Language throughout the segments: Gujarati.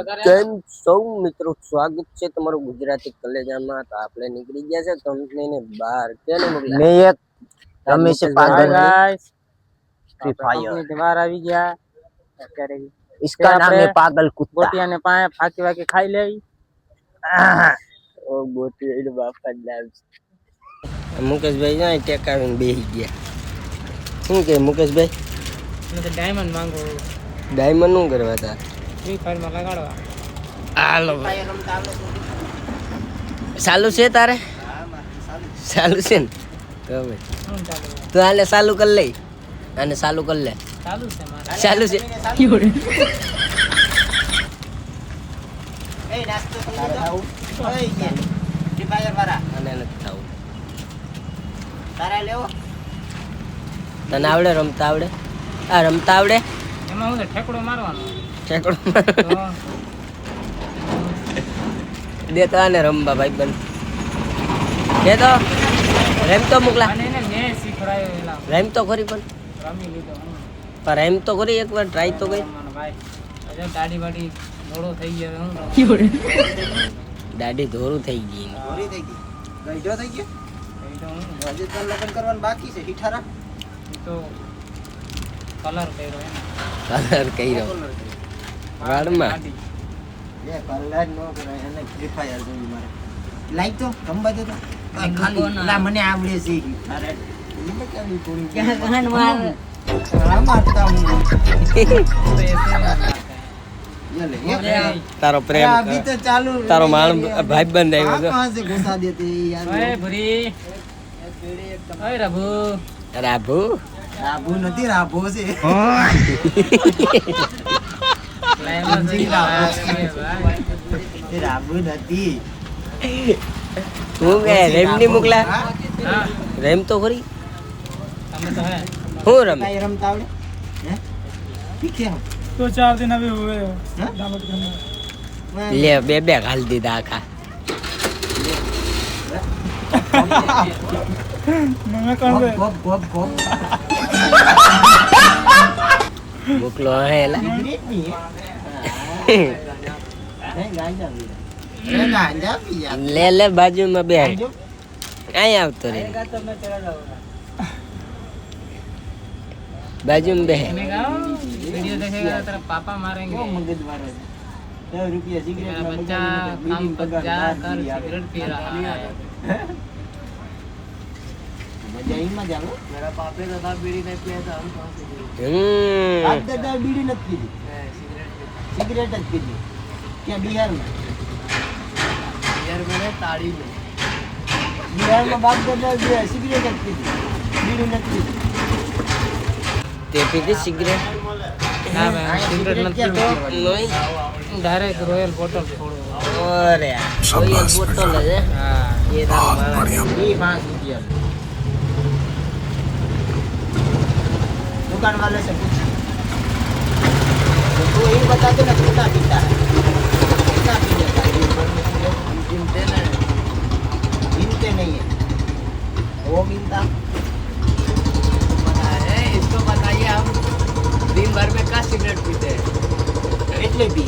કેમ સૌ મિત્રો સ્વાગત છે તમારું ગુજરાતી કલેજામાં તો આપણે નીકળી ગયા છે કંપનીને બહાર કેને મોકલ્યા મેં એક રમેશે પાગલ ગાઈસ Free Fire. બહાર આવી ગયા અત્યારે इसका नाम है આપણે पागल कुत्ता ગોટિયાને પાએ ફાકી વાકી ખાઈ લેવી ઓ ગોટી એને બાપા જ નામ છે મુકેશભાઈ જાય ટેકાવીને બેસી ગયા શું કે મુકેશભાઈ મેં તો ડાયમંડ માંગુ ડાયમંડ શું કરવા હતા ફ્રી ફાયરમાં લગાડવા. હાલો. ચાલુ છે તારે? ચાલુ છે. ને? તો ભાઈ તો આને ચાલુ કરી લઈ. અને ચાલુ કરી લે. ચાલુ છે મારે. ચાલુ છે. આને નથી થવું તને આવડે રમતા આવડે? આ રમતા આવડે? એમાં હું ઠેકડો મારવાનો. ઠેકડો દે તો આને રમવા ભાઈ બન. દે તો. રેમ તો મોકલા. રેમ તો ખરી પણ. રમી લીધો પણ રેમ તો ખરી એકવાર ટ્રાય તો કરી. હજુ દાઢી બાડી મોડો થઈ ગયો હું દાઢી ધોરું થઈ ગઈ થઈ ગઈ. જો થઈ તો હું હિઠારા તો Taro malam, baik bandeng. રાભુ નથી રાભો છે રાભુ નથી હું કે રેમની મોકલા રેમ તો ખરી હું રમ રમતા આવડે તો ચાર દિન હવે હોવે લે બે બે ઘાલ દીધા આખા મને કોણ ગોપ ગોપ ગોપ બોકલો હે એલા લે લે બાજુમાં બે કઈ આવતો રે બાજુમાં બે પાપા મારે રૂપિયા સિગરેટ બચ્ચા પી રહા સિગરેટ જ પીધી ક્યાં બિહારમાં બિહારમાં તાળી નહીં સિગરેટ જ પીધી બીડી નથી તે પીધી સિગરેટ ના ડાયરેક્ટ રોયલ બોટલ છોડો અરે રોયલ બોટલ જ હા એ ના 5 રૂપિયા दुकान वाले से पूछ तो तू ही बता दे ना कितना पीता है कितना पी लेता है दिन भर में सिगरेट? हम गिनते नहीं गिनते नहीं है वो गिनता इसको बताइए आप दिन भर में क्या सिगरेट पीते हैं એટલે પી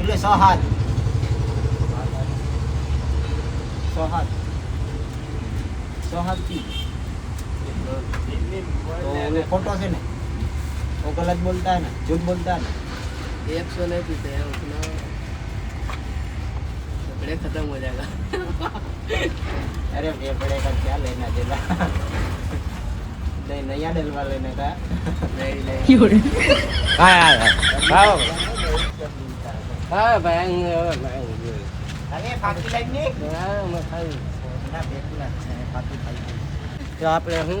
એટલે સો હાથ સો હાથ સો હાથ પી तो वो फोटो से ना वो गलत बोलता है ना झूठ बोलता है ना एक सौ नहीं पीते हैं उतना कपड़े खत्म हो जाएगा अरे फेफड़े का क्या लेना देना नहीं नया डलवा लेने का नहीं नहीं હા હા હા હા ભાઈ અહીં હવે ભાઈ अरे फाकी लाइन नहीं હા, અમે ખાઈ. ना फेफड़ा है फाकी खाई તો આપણે શું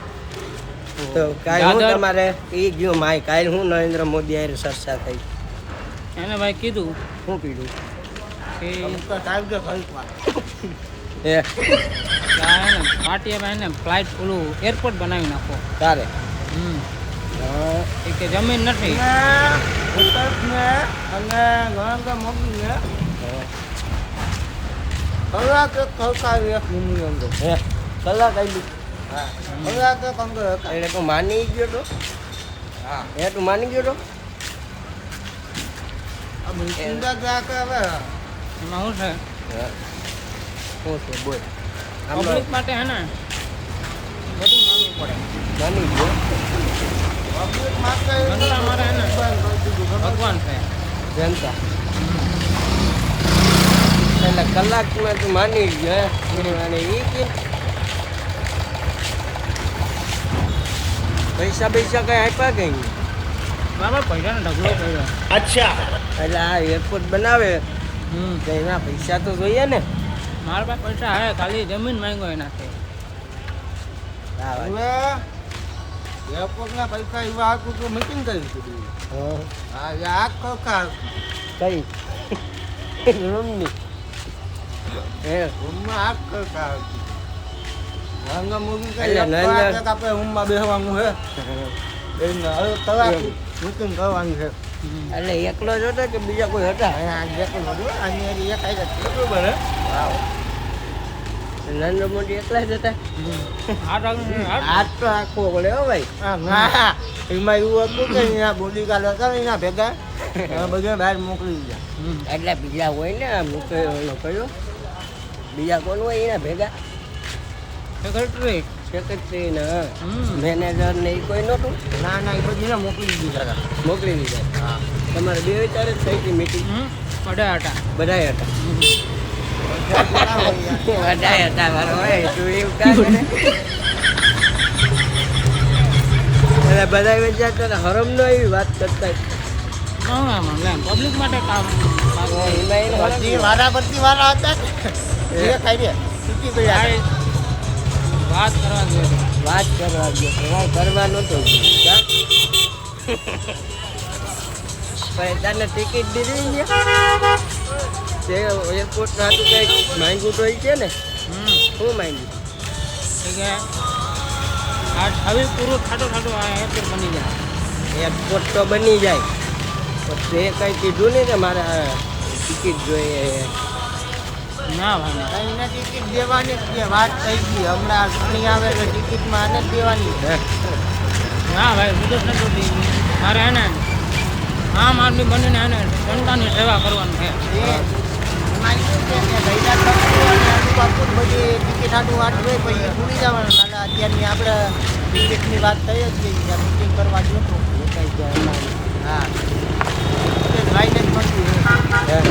તો કાલ હું તમારે એ ગયો માય કાલ હું નરેન્દ્ર મોદી આયે ચર્ચા થઈ. એને ભાઈ કીધું? શું કીધું? કે અમુક ટાઈમ ખરીદવા એ આ હે. ને ફ્લાઇટ ઓલું એરપોર્ટ બનાવી નાખો. તારે? એ કે જમીન નથી. અને નરેન્દ્ર મોદીને કલાકે એક અંદર. હે. કલાક આવી હા તો કંગર કરો એટલે તું માની ગયો તો? હા. એ તું માની ગયો તો? આ કે હવે. એમાં શું છે? શું છે? બોલ. પબ્લિક માટે હે ને? બધું માનવું પડે. માની ગયો. પબ્લિક માટે જનતા મારે હે ને? ભગવાન છે જનતા. એટલે કલાકમાં તું માની ગયો અને એ કે પૈસા પૈસા કઈ આપ્યા કઈ નહીં. બરાબર પૈસાનો ઢગલો કર્યો. એટલે આ એરપોર્ટ બનાવે. હમ. તો એના પૈસા તો જોઈએ ને. મારા પાસે પૈસા હે ખાલી જમીન માંગ્યો એનાથી. એરપોર્ટના પૈસા એવા હતું તો મીટિંગ કરી દીધી. હા. એ આ ખડકા કઈ? રૂમની. એ રૂમમાં આ ખડકા એટલે એકલો જ હતો કે બીજા કોઈ હતા? નરેન્દ્ર મોદી એકલા જ હતા? હાથ તો આખો હો ભાઈ. એમાં એવું હતું કે અહીંયા બોડીગાર્ડ હતા ને એના ભેગા. બધા બહાર મોકલી દીધા. એટલે બીજા હોય ને મોકલ્યો કયો બીજા કોણ હોય એના ભેગા? સેક્રેટરી. સેક્રેટરી ને મેનેજર ને એ કોઈ નહોતું? ના ના એ બધીને મોકલી દીધા હતા મોકલી દીધા. હા. તમારે બે વિચારે જ થઈ હતી મીટિંગ બધા હતા. બધા હતા. તું એવું બધા વિચારતા હતા હરમ નો એવી વાત કરતા. પબ્લિક માટે કામ. વારા હતા. વાત કરવા દો. વાત કરવા તો વાત કરવા. કાં? પણ તને ટિકિટ દીધી ને તે એરપોર્ટ હતું કંઈક માંગ્યું તો છે ને. શું માંગ્યું? હવે પૂરું થાટો એરપોર્ટ બની જાય. એરપોર્ટ તો બની જાય. તે કંઈ કીધું નહીં કે મારે ટિકિટ જોઈએ. ના ભાઈ ના. એને ટિકિટ દેવાની જ વાત થઈ ગઈ હમણાં ઘણી આવે એટલે ટિકિટમાં આને જ દેવાની? ના ભાઈ હું નથી મારે હે ને આમ આદમી બનીને હે ને જનતાની સેવા કરવાનું છે ટિકિટ આટલું વાટ હોય પછી એ ભૂલી જવાનું નાના અત્યારની આપણે ટિકિટની વાત થઈ જ ગઈ બુકિંગ કરવા એમાં. હા ભાઈને જ? જનતાની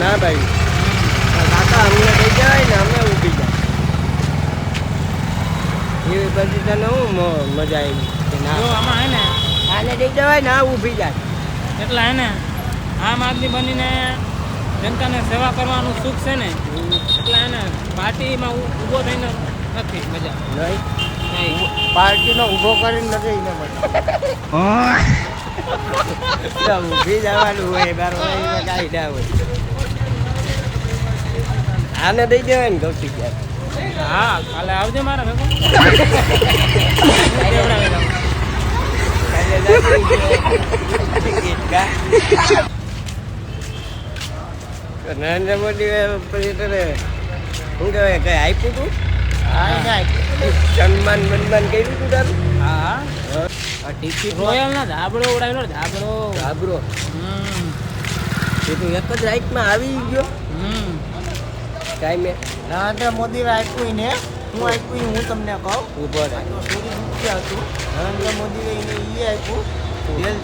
ના ભાઈ. કાકા અમને લઈ જવાય ને અમે ઊભી જાય એવી બધી તને હું મજા આવી ના. આમાં હે ને. આને દઈ જવાય ને આ ઊભી જાય. એટલા હે ને આમ આદમી બનીને જનતાને સેવા કરવાનું સુખ છે ને એટલે એને પાર્ટીમાં ઊભો થઈને નથી મજા. નહીં. નહીં. પાર્ટીનો ઊભો કરીને નથી એને ઊભી જવાનું હોય બાર કાંઈ ના હોય. આને દઈ દેવાય ને ગયા હા કાલે આવજે મારા ભેગો. નરેન્દ્ર મોદી પછી તને શું કહેવાય કઈ આપ્યું તું. સન્માન બન્માન કર્યું તું તારું? હા. આ ટિકિટ રોયલ ના ધાબળો ઉડાવેલો ધાબળો. હમ. એ તો એક જ રાઈટમાં આવી ગયો. હમ. ટાઈમે નરેન્દ્ર મોદીએ આપ્યું ને હું આપ્યું હું તમને કહું. ઊભો આ તો સોરી મુખ્ય હતું નરેન્દ્ર મોદીએ એને એ આપ્યું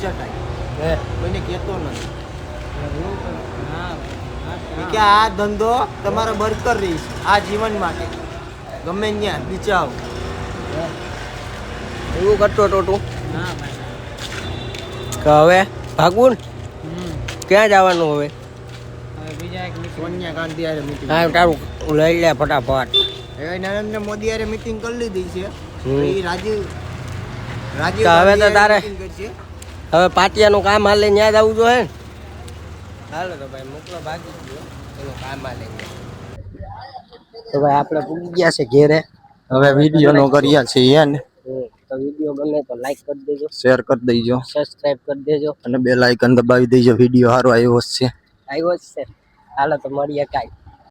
ચટાઈ રહે કોઈને કહેતો નથી. હા કે આ ધંધો તમારો બરકર રહીશ આ જીવન માટે. ગમે ત્યાં બિચાવ. એવું કરતો ટોટું. કે હવે ભાગવું ક્યાં જવાનું હવે? હા તારું લઈ લે ફટાફટ. હવે નરેન્દ્ર મોદી યારે મીટિંગ કરી લીધી છે. એ રાજીવ રાજીવ હવે તો તારે- હવે પાટિયાનું કામ હાલે ત્યાં આવવું જોઈએ હાલો તો ભાઈ મોકલો ભાગી ગયો એનું કામ હાલે. તો ભાઈ આપણે પૂગી ગયા છે ઘેરે. હવે વીડિયો નો કર્યા છે એને હમ, તો વીડિયો ગમે તો લાઈક કરી દેજો. શેર કરી દેજો. સબસ્ક્રાઇબ કરી દેજો. અને બે લાઇકન દબાવી દેજો. વીડિયો સારો આવ્યો છે. આવ્યો જ છે. હાલો તો મળીએ કાંઈ.